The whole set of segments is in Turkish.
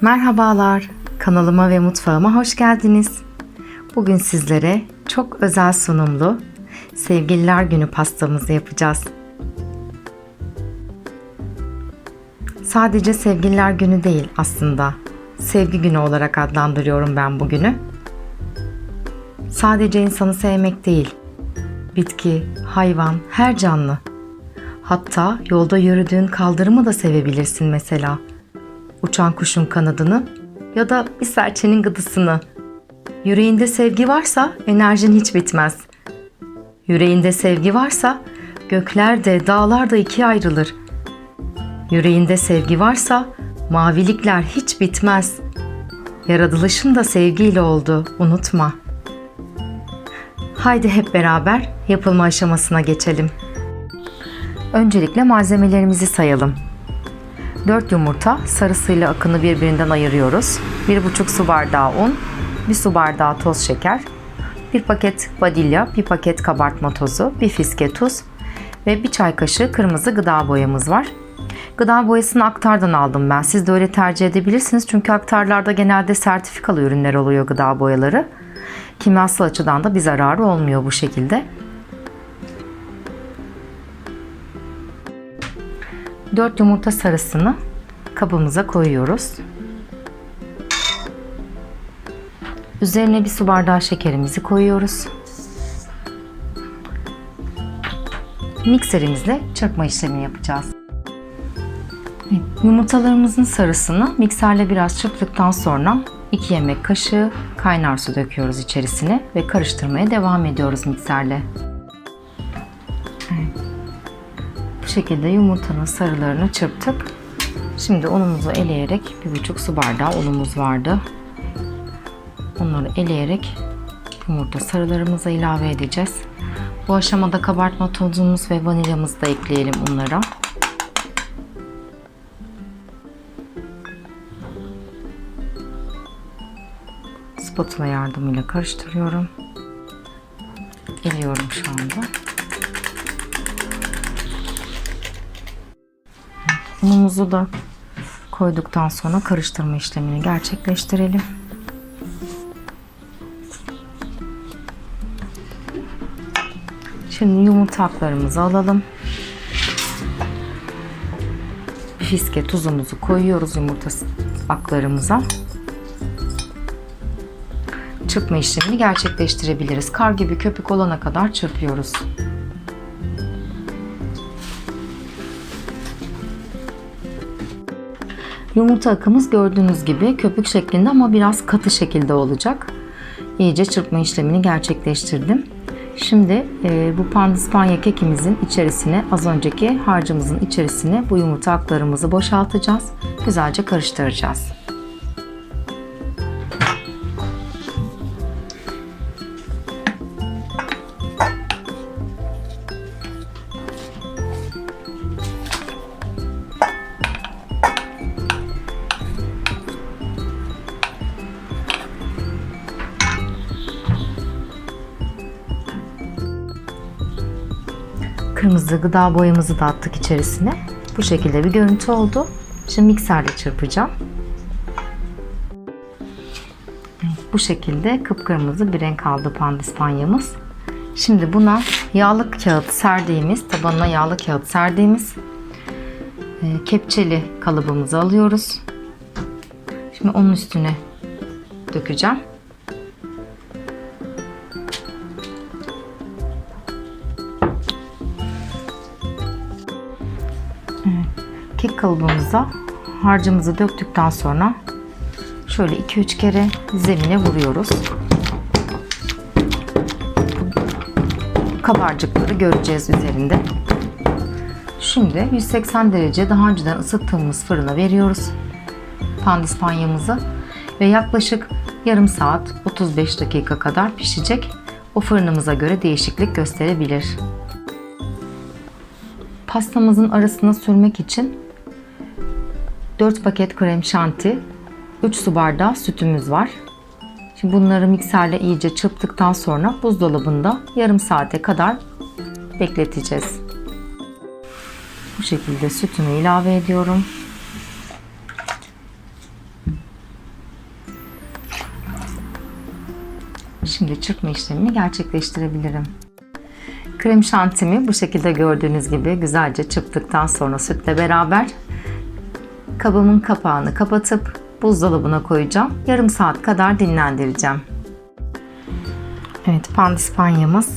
Merhabalar, kanalıma ve mutfağıma hoş geldiniz. Bugün sizlere çok özel sunumlu Sevgililer Günü pastamızı yapacağız. Sadece Sevgililer Günü değil aslında. Sevgi Günü olarak adlandırıyorum ben bugünü. Sadece insanı sevmek değil, bitki, hayvan, her canlı. Hatta yolda yürüdüğün kaldırımı da sevebilirsin mesela uçan kuşun kanadını ya da bir serçenin gıdısını. Yüreğinde sevgi varsa enerjin hiç bitmez. Yüreğinde sevgi varsa gökler de dağlar da ikiye ayrılır. Yüreğinde sevgi varsa mavilikler hiç bitmez. Yaratılışın da sevgiyle oldu, unutma. Haydi hep beraber yapılma aşamasına geçelim. Öncelikle malzemelerimizi sayalım. 4 yumurta sarısıyla akını birbirinden ayırıyoruz. 1,5 su bardağı un, 1 su bardağı toz şeker, 1 paket vanilya, 1 paket kabartma tozu, 1 fiske tuz ve 1 çay kaşığı kırmızı gıda boyamız var. Gıda boyasını aktardan aldım ben. Siz de öyle tercih edebilirsiniz. Çünkü aktarlarda genelde sertifikalı ürünler oluyor gıda boyaları. Kimyasal açıdan da bir zararı olmuyor bu şekilde. 4 yumurta sarısını kabımıza koyuyoruz. Üzerine bir su bardağı şekerimizi koyuyoruz. Mikserimizle çırpma işlemi yapacağız. Yumurtalarımızın sarısını mikserle biraz çırptıktan sonra 2 yemek kaşığı kaynar su döküyoruz içerisine ve karıştırmaya devam ediyoruz mikserle. Şekilde yumurtanın sarılarını çırptık. Şimdi unumuzu eleyerek bir buçuk su bardağı unumuz vardı. Onları eleyerek yumurta sarılarımıza ilave edeceğiz. Bu aşamada kabartma tozumuz ve vanilyamızı da ekleyelim unlara. Spatula yardımıyla karıştırıyorum. Eliyorum şu anda. Unumuzu da koyduktan sonra karıştırma işlemini gerçekleştirelim. Şimdi yumurta haplarımızı alalım. Fiske tuzumuzu koyuyoruz yumurta aklarımıza. Çırpma işlemini gerçekleştirebiliriz. Kar gibi köpük olana kadar çırpıyoruz. Yumurta akımız gördüğünüz gibi köpük şeklinde ama biraz katı şekilde olacak. İyice çırpma işlemini gerçekleştirdim. Şimdi e, bu pandispanya kekimizin içerisine az önceki harcımızın içerisine bu yumurta aklarımızı boşaltacağız. Güzelce karıştıracağız. Kırmızı gıda boyamızı da attık içerisine. Bu şekilde bir görüntü oldu. Şimdi mikserle çırpacağım. Bu şekilde kıpkırmızı bir renk aldı pandispanyamız. Şimdi buna yağlı kağıt serdiğimiz, tabanına yağlı kağıt serdiğimiz e, kepçeli kalıbımızı alıyoruz. Şimdi onun üstüne dökeceğim. Kalıbımıza harcımızı döktükten sonra şöyle 2-3 kere zemine vuruyoruz. Kabarcıkları göreceğiz üzerinde. Şimdi 180 derece daha önceden ısıttığımız fırına veriyoruz pandispanyamızı ve yaklaşık yarım saat 35 dakika kadar pişecek. O fırınımıza göre değişiklik gösterebilir. Pastamızın arasına sürmek için 4 paket krem şanti, 3 su bardağı sütümüz var. Şimdi bunları mikserle iyice çırptıktan sonra buzdolabında yarım saate kadar bekleteceğiz. Bu şekilde sütümü ilave ediyorum. Şimdi çırpma işlemini gerçekleştirebilirim. Krem şantimi bu şekilde gördüğünüz gibi güzelce çırptıktan sonra sütle beraber kabımın kapağını kapatıp buzdolabına koyacağım. Yarım saat kadar dinlendireceğim. Evet pandispanyamız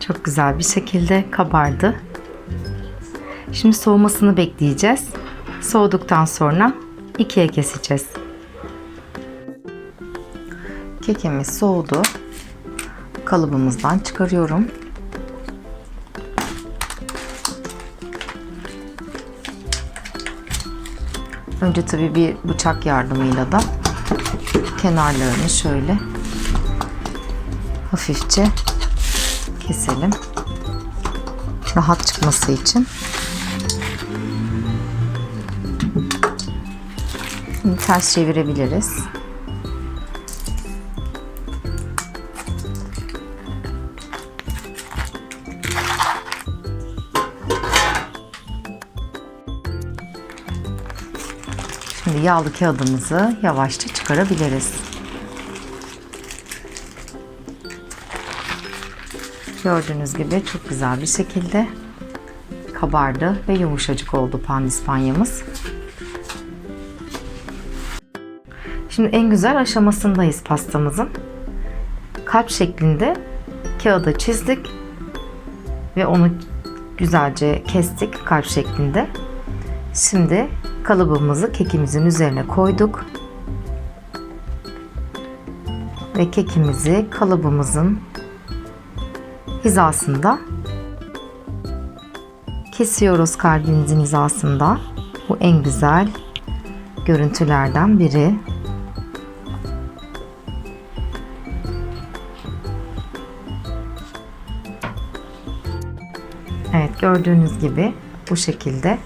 çok güzel bir şekilde kabardı. Şimdi soğumasını bekleyeceğiz. Soğuduktan sonra ikiye keseceğiz. Kekimiz soğudu. Kalıbımızdan çıkarıyorum. Önce tabii bir bıçak yardımıyla da kenarlarını şöyle hafifçe keselim. Rahat çıkması için. Ters çevirebiliriz. Yağlı kağıdımızı yavaşça çıkarabiliriz. Gördüğünüz gibi çok güzel bir şekilde kabardı ve yumuşacık oldu pandispanyamız. Şimdi en güzel aşamasındayız pastamızın. Kalp şeklinde kağıda çizdik ve onu güzelce kestik kalp şeklinde. Şimdi kalıbımızı kekimizin üzerine koyduk. Ve kekimizi kalıbımızın hizasında kesiyoruz kalbimizin hizasında. Bu en güzel görüntülerden biri. Evet gördüğünüz gibi bu şekilde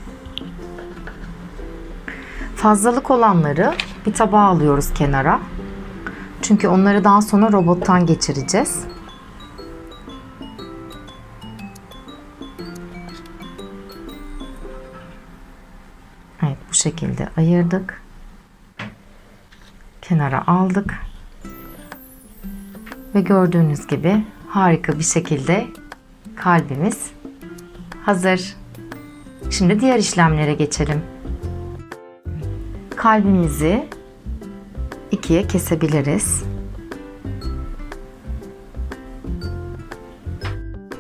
Fazlalık olanları bir tabağa alıyoruz kenara. Çünkü onları daha sonra robottan geçireceğiz. Evet bu şekilde ayırdık. Kenara aldık. Ve gördüğünüz gibi harika bir şekilde kalbimiz hazır. Şimdi diğer işlemlere geçelim kalbimizi ikiye kesebiliriz.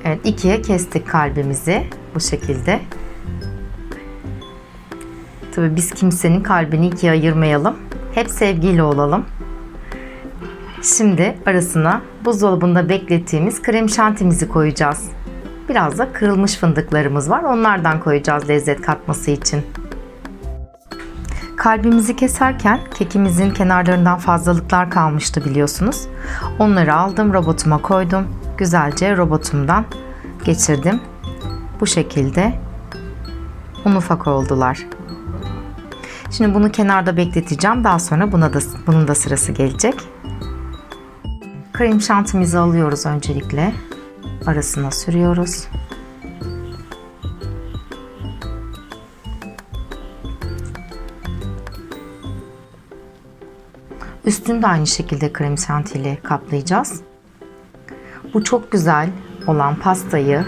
Evet ikiye kestik kalbimizi bu şekilde. Tabii biz kimsenin kalbini ikiye ayırmayalım. Hep sevgiyle olalım. Şimdi arasına buzdolabında beklettiğimiz krem şantimizi koyacağız. Biraz da kırılmış fındıklarımız var. Onlardan koyacağız lezzet katması için. Kalbimizi keserken kekimizin kenarlarından fazlalıklar kalmıştı biliyorsunuz. Onları aldım robotuma koydum. Güzelce robotumdan geçirdim. Bu şekilde un ufak oldular. Şimdi bunu kenarda bekleteceğim. Daha sonra buna da bunun da sırası gelecek. Krem şantimizi alıyoruz öncelikle. Arasına sürüyoruz. Üstünü de aynı şekilde krem şantiyle kaplayacağız. Bu çok güzel olan pastayı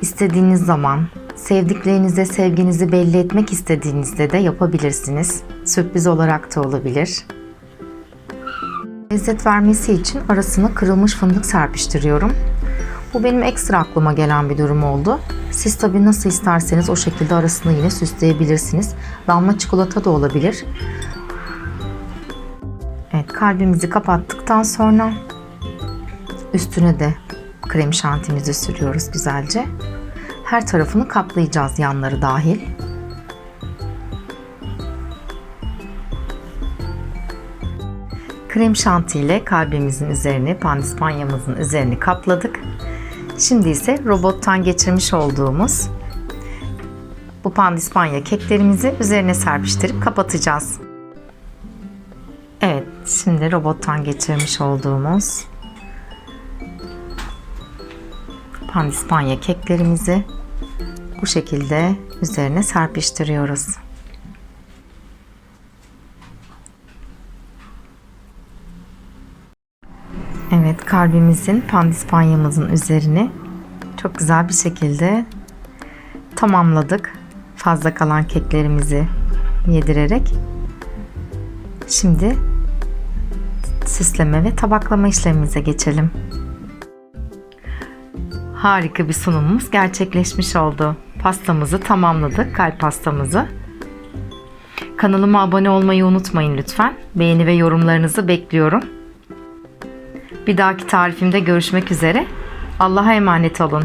istediğiniz zaman sevdiklerinize sevginizi belli etmek istediğinizde de yapabilirsiniz. Sürpriz olarak da olabilir. Lezzet vermesi için arasına kırılmış fındık serpiştiriyorum. Bu benim ekstra aklıma gelen bir durum oldu. Siz tabii nasıl isterseniz o şekilde arasını yine süsleyebilirsiniz. Damla çikolata da olabilir. Kalbimizi kapattıktan sonra üstüne de krem şantimizi sürüyoruz güzelce. Her tarafını kaplayacağız yanları dahil. Krem şanti ile kalbimizin üzerini, pandispanyamızın üzerini kapladık. Şimdi ise robottan geçirmiş olduğumuz bu pandispanya keklerimizi üzerine serpiştirip kapatacağız. Şimdi robottan geçirmiş olduğumuz pandispanya keklerimizi bu şekilde üzerine serpiştiriyoruz. Evet kalbimizin pandispanyamızın üzerini çok güzel bir şekilde tamamladık. Fazla kalan keklerimizi yedirerek. Şimdi süsleme ve tabaklama işlemimize geçelim. Harika bir sunumumuz gerçekleşmiş oldu. Pastamızı tamamladık, kalp pastamızı. Kanalıma abone olmayı unutmayın lütfen. Beğeni ve yorumlarınızı bekliyorum. Bir dahaki tarifimde görüşmek üzere. Allah'a emanet olun.